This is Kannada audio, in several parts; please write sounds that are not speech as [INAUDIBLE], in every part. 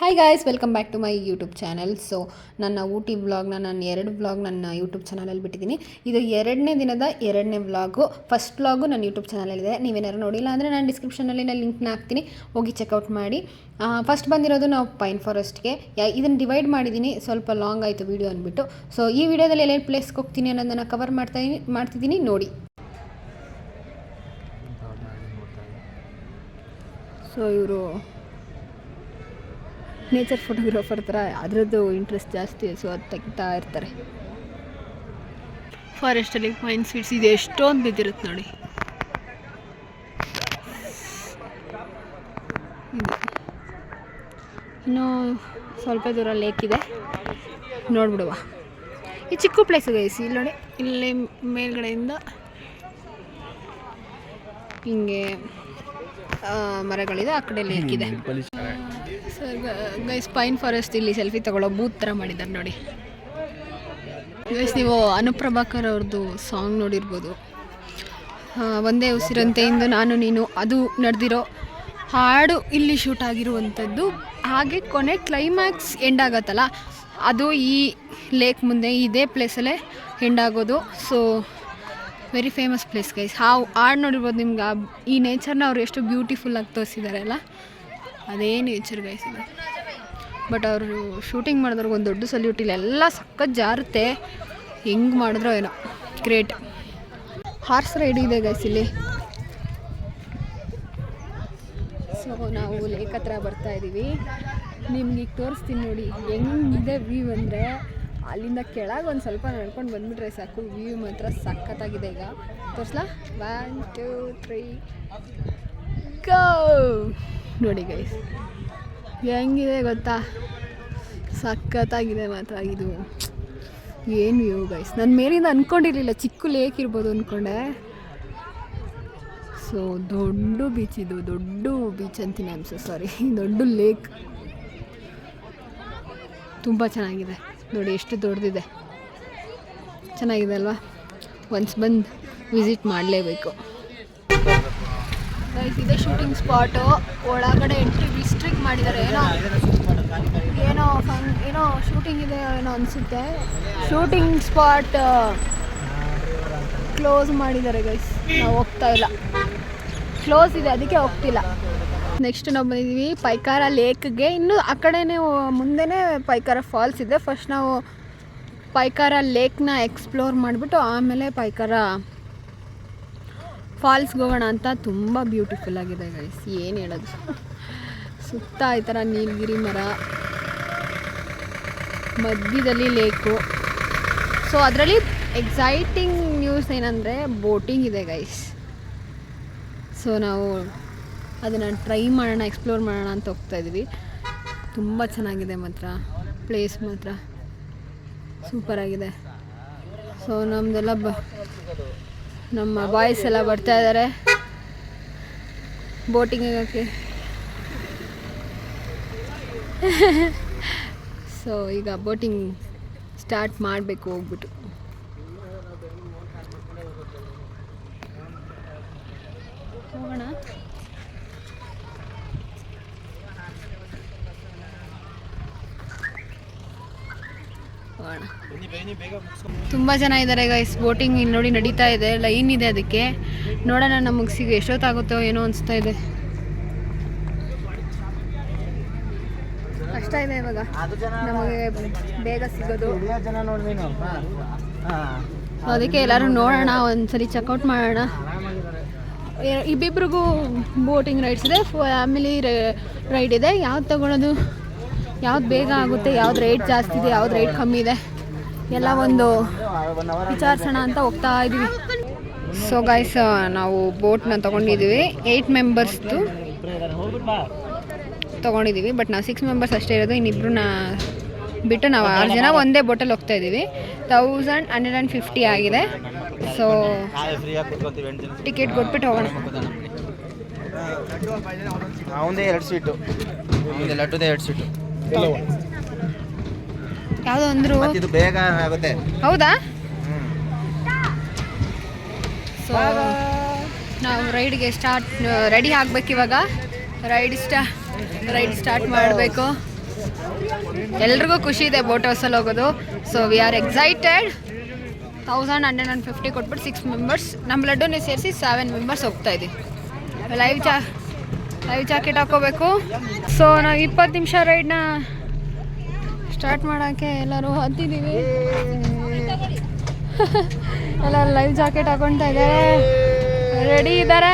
Hi guys welcome back to my YouTube channel so ನನ್ನ ಊಟಿ ವ್ಲಾಗ್ನ ನಾನು ಎರಡು ವ್ಲಾಗ್ ನನ್ನ ಯೂಟ್ಯೂಬ್ ಚಾನಲಲ್ಲಿ ಬಿಟ್ಟಿದ್ದೀನಿ. ಇದು ಎರಡನೇ ದಿನದ ಎರಡನೇ ವ್ಲಾಗು ಫಸ್ಟ್ ವ್ಲಾಗು ನನ್ನ ಯೂಟ್ಯೂಬ್ ಚಾನಲಲ್ಲಿದೆ ನೀವೇನಾದ್ರು ನೋಡಿಲ್ಲ ಅಂದರೆ ನಾನು ಡಿಸ್ಕ್ರಿಪ್ಷನಲ್ಲಿ ನಾನು ಲಿಂಕ್ನ ಹಾಕ್ತೀನಿ. ಹೋಗಿ ಚೆಕ್ಔಟ್ ಮಾಡಿ. ಫಸ್ಟ್ ಬಂದಿರೋದು ನಾವು ಪೈನ್ ಫಾರೆಸ್ಟ್ಗೆ ಇದನ್ನು ಡಿವೈಡ್ ಮಾಡಿದ್ದೀನಿ. ಸ್ವಲ್ಪ ಲಾಂಗ್ ಆಯಿತು ವೀಡಿಯೋ ಅಂದ್ಬಿಟ್ಟು. ಸೊ ಈ ವಿಡಿಯೋದಲ್ಲಿ ಎಲ್ಲೆಲ್ಲಿ ಪ್ಲೇಸ್ಗೆ ಹೋಗ್ತೀನಿ ಅನ್ನೋದನ್ನು ಕವರ್ ಮಾಡ್ತಾ ಮಾಡ್ತಿದ್ದೀನಿ. ನೋಡಿ. ಸೊ ಇವರು ನೇಚರ್ ಫೋಟೋಗ್ರಾಫರ್ ಥರ ಅದರದ್ದು ಇಂಟ್ರೆಸ್ಟ್ ಜಾಸ್ತಿ ಸೊ ಅದು ತೆಗಿತಾ ಇರ್ತಾರೆ ಫಾರೆಸ್ಟಲ್ಲಿ ಪೈನ್ ಸ್ವೀಟ್ಸ್ ಇದೆ ಎಷ್ಟೊಂದು ಬಿದ್ದಿರುತ್ತೆ ನೋಡಿ ಇನ್ನೂ ಸ್ವಲ್ಪ ದೂರ ಲೇಕ್ ಇದೆ ನೋಡ್ಬಿಡುವ ಈ ಚಿಕ್ಕ ಪ್ಲೇಸ್ ಗೈಸಿ ಇಲ್ಲಿ ನೋಡಿ ಇಲ್ಲಿ ಮೇಲ್ಗಡೆಯಿಂದ ಹಿಂಗೆ ಮರಗಳಿದೆ ಆ ಕಡೆ ಲೇಕ್ ಇದೆ ಗೈಸ್ ಪೈನ್ ಫಾರೆಸ್ಟ್ ಇಲ್ಲಿ ಸೆಲ್ಫಿ ತಗೊಳ್ಳೋ ಬೂತ್ ಥರ ಮಾಡಿದ್ದಾರೆ ನೋಡಿ. ಗೈಸ್ ನೀವು ಅನುಪ್ರಭಾಕರ್ ಅವ್ರದ್ದು ಸಾಂಗ್ ನೋಡಿರ್ಬೋದು. ಒಂದೇ ಉಸಿರಂತೆ ಇಂದು ನಾನು ನೀನು, ಅದು ನಡೆದಿರೋ ಹಾಡು ಇಲ್ಲಿ ಶೂಟ್ ಆಗಿರುವಂಥದ್ದು. ಹಾಗೆ ಕೊನೆ ಕ್ಲೈಮ್ಯಾಕ್ಸ್ ಎಂಡ್ ಆಗತ್ತಲ್ಲ, ಅದು ಈ ಲೇಕ್ ಮುಂದೆ, ಇದೇ ಪ್ಲೇಸಲ್ಲೇ ಎಂಡ್ ಆಗೋದು. So very famous place guys ಹಾವು ಹಾಡು ನೋಡಿರ್ಬೋದು ನಿಮ್ಗೆ ಈ ನೇಚರ್ನ ಅವ್ರು ಎಷ್ಟು ಬ್ಯೂಟಿಫುಲ್ಲಾಗಿ ತೋರಿಸಿದ್ದಾರೆ ಅಲ್ಲ? ಅದೇ ನೇಚರ್ ಗೈಸ್ ಬಟ್ ಅವರು ಶೂಟಿಂಗ್ ಮಾಡಿದ್ರಿಗೆ ಒಂದು ದೊಡ್ಡ ಸಲ್ಯೂಟ್ ಇಲ್ಲ. ಎಲ್ಲ ಸಖತ್ ಜಾರುತ್ತೆ. ಹೆಂಗೆ ಮಾಡಿದ್ರೋ ಏನೋ. ಗ್ರೇಟ್. ಹಾರ್ಸ್ ರೈಡ್ ಇದೆ ಗೈಸ್ ಇಲ್ಲಿ. ಸೊ ನಾವು ಲೇಕ್ ಹತ್ರ ಬರ್ತಾ ಇದ್ದೀವಿ ನಿಮ್ಗೆ ಈಗ ತೋರಿಸ್ತೀನಿ ನೋಡಿ. ಹೆಂಗಿದೆ ವ್ಯೂ ಅಂದರೆ. ಅಲ್ಲಿಂದ ಕೆಳಗೆ ಒಂದು ಸ್ವಲ್ಪ ನಡ್ಕೊಂಡು ಬಂದುಬಿಟ್ರೆ ಸಾಕು. ವ್ಯೂ ಮಾತ್ರ ಸಖತ್ತಾಗಿದೆ ಈಗ. ತೋರಿಸ್ಲಾ? ಒನ್ ಟೂ ತ್ರೀ ಗೋ ನೋಡಿ ಗೈಸ್ ಹೆಂಗಿದೆ ಗೊತ್ತಾ? ಸಖತ್ತಾಗಿದೆ ಮಾತ್ರ ಇದು. ಏನು ಯೋ ಗೈಸ್ ನನ್ನ ಮೇಲಿಂದ ಅಂದ್ಕೊಂಡಿರಲಿಲ್ಲ ಚಿಕ್ಕ ಲೇಕ್ ಇರ್ಬೋದು ಅಂದ್ಕೊಂಡೆ ಸೊ ದೊಡ್ಡ ಬೀಚ್ ಇದು, ದೊಡ್ಡ ಬೀಚ್ ಅಂತೀನಿ ಅನ್ಸು ಸಾರಿ [LAUGHS] ದೊಡ್ಡ ಲೇಕ್ ತುಂಬ ಚೆನ್ನಾಗಿದೆ. ನೋಡಿ ಎಷ್ಟು ದೊಡ್ಡದಿದೆ ಚೆನ್ನಾಗಿದೆ ಅಲ್ವಾ? ಒನ್ಸ್ ಬಂದು ವಿಸಿಟ್ ಮಾಡಲೇಬೇಕು. ಇದೆ ಶೂಟಿಂಗ್ ಸ್ಪಾಟು ಒಳಗಡೆ ಎಂಟ್ರಿ ರಿಸ್ಟ್ರಿಕ್ಟ್ ಮಾಡಿದ್ದಾರೆ. ಏನೋ ಏನೋ ಫನ್ ಏನೋ ಶೂಟಿಂಗ್ ಇದೆ ಏನೋ ಅನಿಸುತ್ತೆ. ಶೂಟಿಂಗ್ ಸ್ಪಾಟ್ ಕ್ಲೋಸ್ ಮಾಡಿದ್ದಾರೆ ಗೈಸ್ ನಾವು ಹೋಗ್ತಾ ಇಲ್ಲ. ಕ್ಲೋಸ್ ಇದೆ, ಅದಕ್ಕೆ ಹೋಗ್ತಿಲ್ಲ. ನೆಕ್ಸ್ಟ್ ನಾವು ಬಂದಿದ್ದೀವಿ ಪೈಕಾರ ಲೇಕ್ಗೆ. ಇನ್ನು ಆ ಕಡೆನೇ ಮುಂದೆನೇ ಪೈಕಾರ ಫಾಲ್ಸ್ ಇದೆ. ಫಸ್ಟ್ ನಾವು ಪೈಕಾರ ಲೇಕ್ನ ಎಕ್ಸ್ಪ್ಲೋರ್ ಮಾಡಿಬಿಟ್ಟು ಆಮೇಲೆ ಪೈಕಾರ ಫಾಲ್ಸ್ಗೆ ಹೋಗೋಣ ಅಂತ ತುಂಬ ಬ್ಯೂಟಿಫುಲ್ ಆಗಿದೆ ಗೈಸ್ ಏನು ಹೇಳೋದು? ಸುತ್ತ ಈ ಥರ ನೀಲಗಿರಿ ಮರ, ಮಧ್ಯದಲ್ಲಿ ಲೇಕು. ಸೊ ಅದರಲ್ಲಿ ಎಕ್ಸೈಟಿಂಗ್ ನ್ಯೂಸ್ ಏನಂದರೆ ಬೋಟಿಂಗ್ ಇದೆ ಗೈಸ್ ಸೊ ನಾವು ಅದನ್ನು ಟ್ರೈ ಮಾಡೋಣ ಎಕ್ಸ್ಪ್ಲೋರ್ ಮಾಡೋಣ ಅಂತ ಹೋಗ್ತಾ ಇದ್ವಿ ತುಂಬ ಚೆನ್ನಾಗಿದೆ ಮಾತ್ರ ಪ್ಲೇಸ್ ಮಾತ್ರ. ಸೂಪರಾಗಿದೆ ಸೊ ನಮ್ಮದೆಲ್ಲ ಬ ನಮ್ಮ ಬಾಯ್ಸ್ ಎಲ್ಲ ಬರ್ತಾ ಇದ್ದಾರೆ ಬೋಟಿಂಗ್ ಆಗೋಕ್ಕೆ ಸೊ ಈಗ ಬೋಟಿಂಗ್ ಸ್ಟಾರ್ಟ್ ಮಾಡಬೇಕು ಹೋಗ್ಬಿಟ್ಟು ಹೋಗೋಣ ಹೋಗೋಣ ತುಂಬ ಜನ ಇದ್ದಾರೆ ಗೈಸ್ ಬೋಟಿಂಗ್ ಇಲ್ಲಿ ನೋಡಿ ನಡೀತಾ ಇದೆ ಲೈನ್ ಇದೆ ಅದಕ್ಕೆ. ನೋಡೋಣ ನಮಗೆ ಸಿಗ ಎಷ್ಟೊತ್ತಾಗುತ್ತೋ ಏನೋ ಅನಿಸ್ತಾ ಇದೆ. ಕಷ್ಟ ಇದೆ ಇವಾಗ. ನಮಗೆ ಬೇಗ ಸಿಗೋದು. ಅದಕ್ಕೆ ಎಲ್ಲರೂ ನೋಡೋಣ ಒಂದ್ಸರಿ ಚೆಕ್ಔಟ್ ಮಾಡೋಣ. ಇಬ್ಬಿಬ್ರಿಗೂ ಬೋಟಿಂಗ್ ರೈಡ್ಸ್ ಇದೆ ಫ್ಯಾಮಿಲಿ ರೈಡ್ ಇದೆ. ಯಾವ್ದು ತಗೊಳ್ಳೋದು ಯಾವ್ದು ಬೇಗ ಆಗುತ್ತೆ ಯಾವ್ದು ರೇಟ್ ಜಾಸ್ತಿ ಇದೆ ಯಾವ್ದು ರೇಟ್ ಕಮ್ಮಿ ಇದೆ ಎಲ್ಲ ಒಂದು ವಿಚಾರಿಸೋಣ ಅಂತ ಹೋಗ್ತಾ ಇದ್ದೀವಿ ಸೊ ಗಾಯ್ಸ್ ನಾವು ಬೋಟ್ನ ತೊಗೊಂಡಿದ್ದೀವಿ ಏಯ್ಟ್ ಮೆಂಬರ್ಸ್ದು ತೊಗೊಂಡಿದ್ದೀವಿ ಬಟ್ ನಾವು ಸಿಕ್ಸ್ ಮೆಂಬರ್ಸ್ ಅಷ್ಟೇ ಇರೋದು ಇನ್ನಿಬ್ರನ್ನ ಬಿಟ್ಟು ನಾವು ಆರು ಜನ ಒಂದೇ ಬೋಟಲ್ಲಿ ಹೋಗ್ತಾ ಇದ್ದೀವಿ. ತೌಸಂಡ್ ಹಂಡ್ರೆಡ್ ಆ್ಯಂಡ್ ಫಿಫ್ಟಿ ಆಗಿದೆ. ಸೊ ಟಿಕೆಟ್ ಕೊಟ್ಬಿಟ್ಟು ಹೋಗೋಣ. ಅವಂದೇ ಎರಡು ಸೀಟು ಎರಡು ಸೀಟು ಯಾವುದೋ ಅಂದ್ರು ಇದು ಬೇಗ ಆಗುತ್ತೆ. ಹೌದಾ? ಸೊ ನಾವು ರೈಡ್ಗೆ ಸ್ಟಾರ್ಟ್ ರೆಡಿ ಆಗ್ಬೇಕು ಇವಾಗ. ರೈಡ್ ಸ್ಟಾ ರೈಡ್ ಸ್ಟಾರ್ಟ್ ಮಾಡಬೇಕು. ಎಲ್ರಿಗೂ ಖುಷಿ ಇದೆ ಬೋಟ್ ಹೌಸಲ್ಲಿ ಹೋಗೋದು. So we are excited thousand hundred and fifty ಕೊಟ್ಬಿಟ್ಟು ಸಿಕ್ಸ್ ಮೆಂಬರ್ಸ್ ನಮ್ಮ ಲಡ್ಡುನೇ ಸೇರಿಸಿ ಸೆವೆನ್ ಮೆಂಬರ್ಸ್ ಹೋಗ್ತಾ ಇದ್ದೀವಿ ಲೈವ್ ಚಾ ಲೈವ್ ಜಾಕೆಟ್ ಹಾಕೋಬೇಕು. ಸೊ ನಾವು ಇಪ್ಪತ್ತು ನಿಮಿಷ ರೈಡ್ನ ಸ್ಟಾರ್ಟ್ ಮಾಡೋಕ್ಕೆ ಎಲ್ಲರೂ ಹತ್ತಿದ್ದೀವಿ. [LAUGHS] ಎಲ್ಲರೂ ಲೈವ್ ಜಾಕೆಟ್ ಹಾಕೊಳ್ತಾ ಇದ್ದಾರೆ. ರೆಡಿ ಇದ್ದಾರೆ?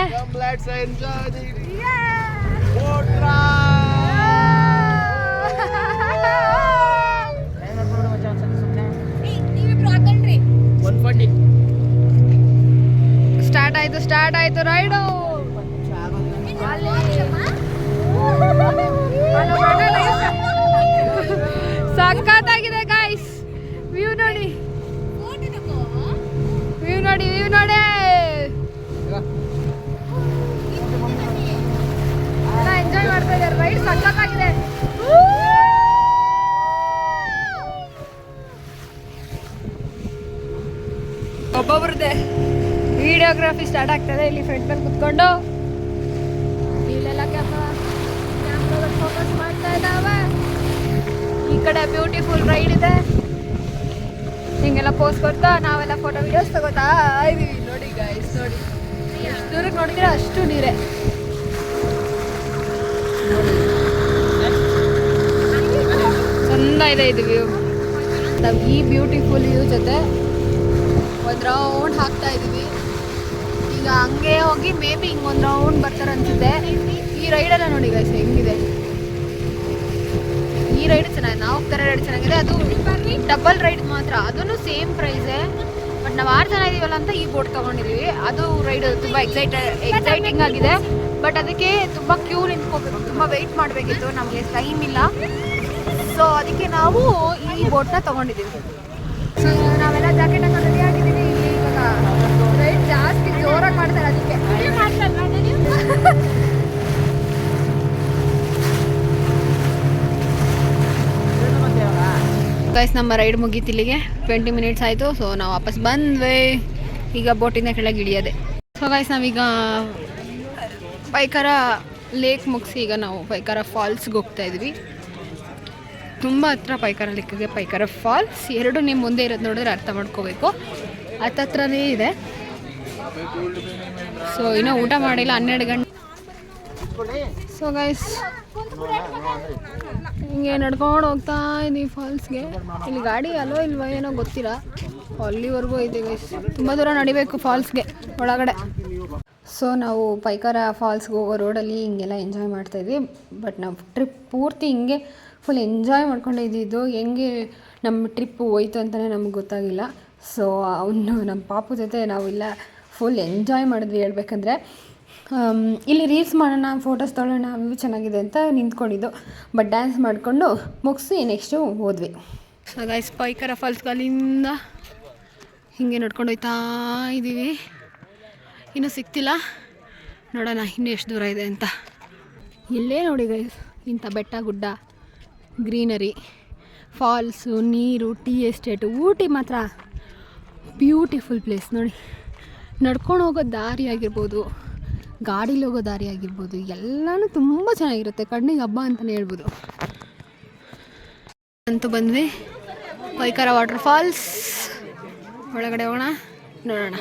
ವಿಡಿಯೋಗ್ರಫಿ ಸ್ಟಾರ್ಟ್ ಆಗ್ತದೆ. ಇಲ್ಲಿ ಫ್ರಂಟ್ ಮೇಲೆ ಕುತ್ಕೊಂಡು ಇಲ್ಲೆಲ್ಲ ಕ್ಯಾಮ್ರಾ ಫೋಕಸ್ ಮಾಡ್ತಾ ಇದ್ದಾವೆ. ಈ ಕಡೆ ಬ್ಯೂಟಿಫುಲ್ ರೈಡ್ ಇದೆ. ಹಿಂಗೆಲ್ಲ ಪೋಸ್ ಕೊಡ್ತಾ ನಾವೆಲ್ಲ ಫೋಟೋ ವಿಡಿಯೋಸ್ ತಗೋತಾ ಇದೀವಿ. ನೋಡಿ ಗೈಸ್ ನೋಡಿ. ಎಷ್ಟು ದೂರಕ್ಕೆ ನೋಡಿದ್ರೆ ಅಷ್ಟು ನೀರೆ. ಚಂದ ಇದೆ ಇದು ವ್ಯೂ ನಾವು ಈ ಬ್ಯೂಟಿಫುಲ್ ವ್ಯೂ ಜೊತೆ ಒಂದು ರೌಂಡ್ ಹಾಕ್ತಾ ಇದೀವಿ. ಈಗ ಹಂಗೆ ಹೋಗಿ ಮೇ ಬಿ ಹಿಂಗೊಂದು ರೌಂಡ್ ಬರ್ತಾರೆ ಅನ್ಸುತ್ತೆ. ಈ ರೈಡೆಲ್ಲ ನೋಡಿ ಗೈಸ್ ಹೆಂಗಿದೆ? ಈ ರೈಡ್ ಚೆನ್ನಾಗಿದೆ. ನಾವು ಹೋಗ್ತಾರೆ ರೈಡ್ ಚೆನ್ನಾಗಿದೆ. ಅದು ಡಬಲ್ ರೈಡ್ ಮಾತ್ರ. ಅದನ್ನು ಸೇಮ್ ಪ್ರೈಸೇ ಬಟ್ ನಾವು ಆರು ಜನ ಇದೀವಲ್ಲ ಅಂತ ಈ ಬೋಟ್ ತೊಗೊಂಡಿದ್ದೀವಿ ಅದು ರೈಡ್ ತುಂಬ ಎಕ್ಸೈಟ್ ಎಕ್ಸೈಟಿಂಗ್ ಆಗಿದೆ. ಬಟ್ ಅದಕ್ಕೆ ತುಂಬ ಕ್ಯೂ ನಿಂತ್ಕೋಬೇಕು. ತುಂಬ ವೆಯ್ಟ್ ಮಾಡಬೇಕಿತ್ತು. ನಮಗೆ ಟೈಮ್ ಇಲ್ಲ. ಸೊ ಅದಕ್ಕೆ ನಾವು ಈ ಬೋಟ್ನ ತೊಗೊಂಡಿದ್ದೀವಿ. ಸೊ ನಾವೆಲ್ಲ ಜಾಕೆಟ್ ಹಾಕೊಂಡು ರೆಡಿ ಆಗಿದ್ದೀವಿ ಇಲ್ಲಿ ಇವಾಗ ರೈಡ್ ಜಾಸ್ತಿ ಜೋರಾಗಿ ಮಾಡ್ತಾರೆ ಅದಕ್ಕೆ. ಗೈಸ್ ನಮ್ಮ ರೈಡ್ ಮುಗೀತು ಇಲ್ಲಿಗೆ. ಟ್ವೆಂಟಿ ಮಿನಿಟ್ಸ್ ಆಯಿತು ಸೊ ನಾವು ವಾಪಸ್ ಬಂದ್ವಿ. ಈಗ ಬೋಟಿಂದ ಕೆಳಗೆ ಇಳಿಯೋದೆ. ಸೊ ಗೈಸ್ ನಾವೀಗ ಪೈಕಾರ ಲೇಕ್ ಮುಗಿಸಿ ಈಗ ನಾವು ಪೈಕಾರ ಫಾಲ್ಸ್ಗೆ ಹೋಗ್ತಾ ಇದ್ವಿ. ತುಂಬ ಹತ್ರ ಪೈಕಾರ ಲೇಕ್ಗೆ ಪೈಕಾರ ಫಾಲ್ಸ್ ಎರಡು ನಿಮ್ಮ ಮುಂದೆ ಇರೋದು ನೋಡಿದ್ರೆ ಅರ್ಥ ಮಾಡ್ಕೋಬೇಕು. ಹತ್ತತ್ರನೇ ಇದೆ. ಸೊ ಇನ್ನೂ ಊಟ ಮಾಡಿಲ್ಲ, ಹನ್ನೆರಡು ಗಂಟೆ. ಸೊ ಗೈಸ್ ಹಿಂಗೆ ನಡ್ಕೊಂಡು ಹೋಗ್ತಾ ಇದ್ದೀವಿ ಫಾಲ್ಸ್ಗೆ. ಇಲ್ಲಿ ಗಾಡಿ ಅಲ್ಲೋ ಇಲ್ವೋ ಏನೋ ಗೊತ್ತಿಲ್ಲ. ಅಲ್ಲಿವರೆಗೂ ಇದೆ ಗೈಸ್ ತುಂಬ ದೂರ ನಡಿಬೇಕು ಫಾಲ್ಸ್ಗೆ, ಒಳಗಡೆ. ಸೊ ನಾವು ಪೈಕಾರ ಫಾಲ್ಸ್ಗೆ ಹೋಗೋ ರೋಡಲ್ಲಿ ಹಿಂಗೆಲ್ಲ ಎಂಜಾಯ್ ಮಾಡ್ತಾಯಿದ್ವಿ ಬಟ್ ನಾವು ಟ್ರಿಪ್ ಪೂರ್ತಿ ಹಿಂಗೆ ಫುಲ್ ಎಂಜಾಯ್ ಮಾಡ್ಕೊಂಡು ಇದ್ದಿದ್ದು. ಹೆಂಗೆ ನಮ್ಮ ಟ್ರಿಪ್ ಹೋಯ್ತು ಅಂತಲೇ ನಮ್ಗೆ ಗೊತ್ತಾಗಿಲ್ಲ. ಸೊ ಅವನು ನಮ್ಮ ಪಾಪು ಜೊತೆ ನಾವೆಲ್ಲ ಫುಲ್ ಎಂಜಾಯ್ ಮಾಡಿದ್ವಿ ಹೇಳ್ಬೇಕಂದ್ರೆ. ಇಲ್ಲಿ ರೀಲ್ಸ್ ಮಾಡೋಣ ಫೋಟೋಸ್ ತೊಗೊಳ್ಳೋಣ ವ್ಯೂ ಚೆನ್ನಾಗಿದೆ ಅಂತ ನಿಂತ್ಕೊಂಡಿದ್ದು. ಬಟ್ ಡ್ಯಾನ್ಸ್ ಮಾಡಿಕೊಂಡು ಮುಗಿಸಿ ನೆಕ್ಸ್ಟು ಹೋದ್ವಿ. ಗೈಸ್ ಪೈಕರ ಫಾಲ್ಸ್ಗೆ ಅಲ್ಲಿಂದ ಹೀಗೆ ನೋಡ್ಕೊಂಡು ಹೋಯ್ತಾ ಇದ್ದೀವಿ ಇನ್ನೂ ಸಿಗ್ತಿಲ್ಲ ನೋಡೋಣ ಇನ್ನೂ ಎಷ್ಟು ದೂರ ಇದೆ ಅಂತ. ಇಲ್ಲೇ ನೋಡಿ ಗೈಸ್ ಇಂಥ ಬೆಟ್ಟ, ಗುಡ್ಡ, ಗ್ರೀನರಿ ಫಾಲ್ಸು ನೀರು ಟೀ ಎಸ್ಟೇಟು ಊಟಿ ಮಾತ್ರ. ಬ್ಯೂಟಿಫುಲ್ ಪ್ಲೇಸ್ ನೋಡಿ. ನಡ್ಕೊಂಡು ಹೋಗೋ ದಾರಿ ಆಗಿರ್ಬೋದು, ಗಾಡೀಲಿ ಹೋಗೋ ದಾರಿ ಆಗಿರ್ಬೋದು, ಎಲ್ಲನೂ ತುಂಬ ಚೆನ್ನಾಗಿರುತ್ತೆ. ಕಣ್ಣಿಗೆ ಹಬ್ಬ ಅಂತಲೇ ಹೇಳ್ಬೋದು. ಅಂತೂ ಬಂದ್ವಿ. Pykara water falls. ಒಳಗಡೆ ಹೋಗೋಣ, ನೋಡೋಣ.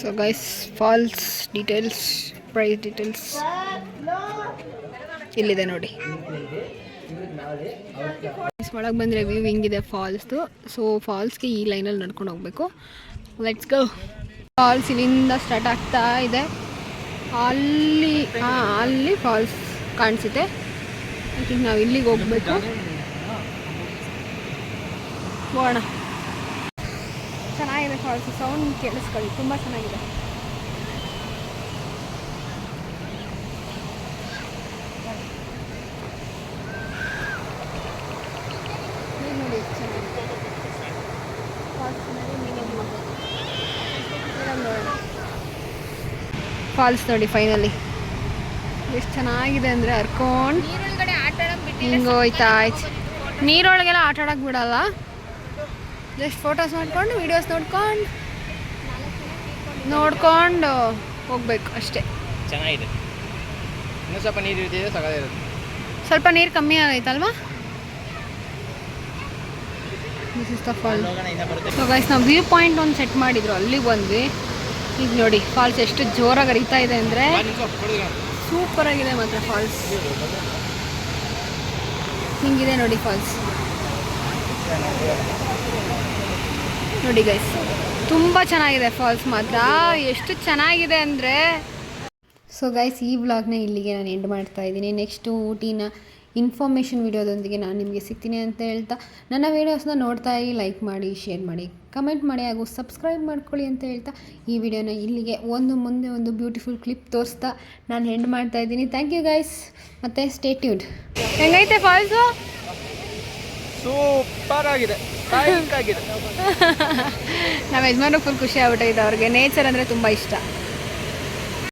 So guys falls details, price details ಇಲ್ಲಿದೆ ನೋಡಿ. ಒಳಗೆ ಬಂದರೆ ವ್ಯೂ ಹಿಂಗಿದೆ ಫಾಲ್ಸ್ದು. ಸೊ ಫಾಲ್ಸ್ಗೆ ಈ ಲೈನಲ್ಲಿ ನಡ್ಕೊಂಡು ಹೋಗಬೇಕು. ಲೆಟ್ಸ್ ಗೋ ಫಾಲ್ಸ್ ಇಲ್ಲಿಂದ ಸ್ಟಾರ್ಟ್ ಆಗ್ತಾ ಇದೆ. ಅಲ್ಲಿ, ಹಾಂ, ಅಲ್ಲಿ ಫಾಲ್ಸ್ ಕಾಣಿಸುತ್ತೆ. ಐ ನಾವು ಇಲ್ಲಿಗೆ ಹೋಗ್ಬೇಕು. ಹೋಗೋಣ ಚೆನ್ನಾಗಿದೆ ಫಾಲ್ಸ್ ಸೌಂಡ್ ಕೇಳಿಸ್ಕೊಳ್ಳಿ. ತುಂಬ ಚೆನ್ನಾಗಿದೆ ನೀರ್ ನೋಡಿ ಎಷ್ಟ್ ಚೆನ್ನಾಗಿದೆ. Falls ಮೇಲೆ ಮೀನಿನ ಮೊಟ್ಟೆ. ಇರೋದ್ ನೋಡೋಣ. ಫಾಲ್ಸ್ ನೋಡಿ ಫೈನಲಿ. ಎಷ್ಟು ಚೆನ್ನಾಗಿದೆ ಅಂದರೆ ಹರ್ಕೊಂಡು ಹಿಂಗೆ ಹೋಯ್ತಾ ಆಯ್ತು. ನೀರೊಳಗೆಲ್ಲ ಆಟ ಆಡೋಕೆ ಬಿಡಲ್ಲ. ಜಸ್ಟ್ ಫೋಟೋಸ್ ನೋಡ್ಕೊಂಡು ವೀಡಿಯೋಸ್ ನೋಡ್ಕೊಂಡು ನೋಡ್ಕೊಂಡು ಹೋಗ್ಬೇಕು ಅಷ್ಟೇ. ಚೆನ್ನಾಗಿದೆ. ಇನ್ನೂ ಸ್ವಲ್ಪ ನೀರು ಇರ್ತಿದೆ ಸಗದಿರುತ್ತೆ ಸ್ವಲ್ಪ ನೀರು ಕಮ್ಮಿ ಆಗೈತಲ್ವಾ? This is the fall so guys ನಾವು ವ್ಯೂ ಪಾಯಿಂಟ್ ಒಂದು ಸೆಟ್ ಮಾಡಿದ್ರು. ಅಲ್ಲಿಗೆ ಬಂದ್ವಿ. ಈಗ ನೋಡಿ ಫಾಲ್ಸ್ ಎಷ್ಟು ಜೋರಾಗಿ ಹರಿತಾ ಇದೆ ಅಂದರೆ ಸೂಪರ್ ಆಗಿದೆ ಮಾತ್ರ ಫಾಲ್ಸ್ ಹಿಂಗಿದೆ ನೋಡಿ ಫಾಲ್ಸ್ ನೋಡಿ ಗೈಸ್ ತುಂಬ ಚೆನ್ನಾಗಿದೆ ಫಾಲ್ಸ್ ಮಾತ್ರ. ಎಷ್ಟು ಚೆನ್ನಾಗಿದೆ ಅಂದರೆ ಸೊ ಗೈಸ್ ಈ ವ್ಲಾಗ್ನ ಇಲ್ಲಿಗೆ ನಾನು ಎಂಡ್ ಮಾಡ್ತಾ ಇದ್ದೀನಿ. ನೆಕ್ಸ್ಟು ಊಟಿನ ಇನ್ಫಾರ್ಮೇಷನ್ ವಿಡಿಯೋದೊಂದಿಗೆ ನಾನು ನಿಮಗೆ ಸಿಗ್ತೀನಿ ಅಂತ ಹೇಳ್ತಾ ನನ್ನ ವೀಡಿಯೋಸ್ನ ನೋಡ್ತಾ ಇರಿ ಲೈಕ್ ಮಾಡಿ ಶೇರ್ ಮಾಡಿ ಕಮೆಂಟ್ ಮಾಡಿ ಹಾಗೂ ಸಬ್ಸ್ಕ್ರೈಬ್ ಮಾಡ್ಕೊಳ್ಳಿ ಅಂತ ಹೇಳ್ತಾ ಈ ವಿಡಿಯೋನ ಇಲ್ಲಿಗೆ ಒಂದು ಮುಂದೆ ಒಂದು ಬ್ಯೂಟಿಫುಲ್ ಕ್ಲಿಪ್ ತೋರಿಸ್ತಾ ನಾನು ಎಂಡ್ ಮಾಡ್ತಾ ಇದ್ದೀನಿ. ಥ್ಯಾಂಕ್ ಯು ಗೈಸ್ ಮತ್ತು ಸ್ಟೇ ಟ್ಯೂಡ್ ಹೆಂಗೈತೆ ಫಾಲ್ಸು ಸೂಪರ್ ಆಗಿದೆ. ಆಗಿದೆ. ನಮ್ಮ ಯಜಮಾನ ಫುಲ್ ಖುಷಿ ಆಗ್ಬಿಟ್ಟಿದೆ ಅವ್ರಿಗೆ. ನೇಚರ್ ಅಂದರೆ ತುಂಬ ಇಷ್ಟ.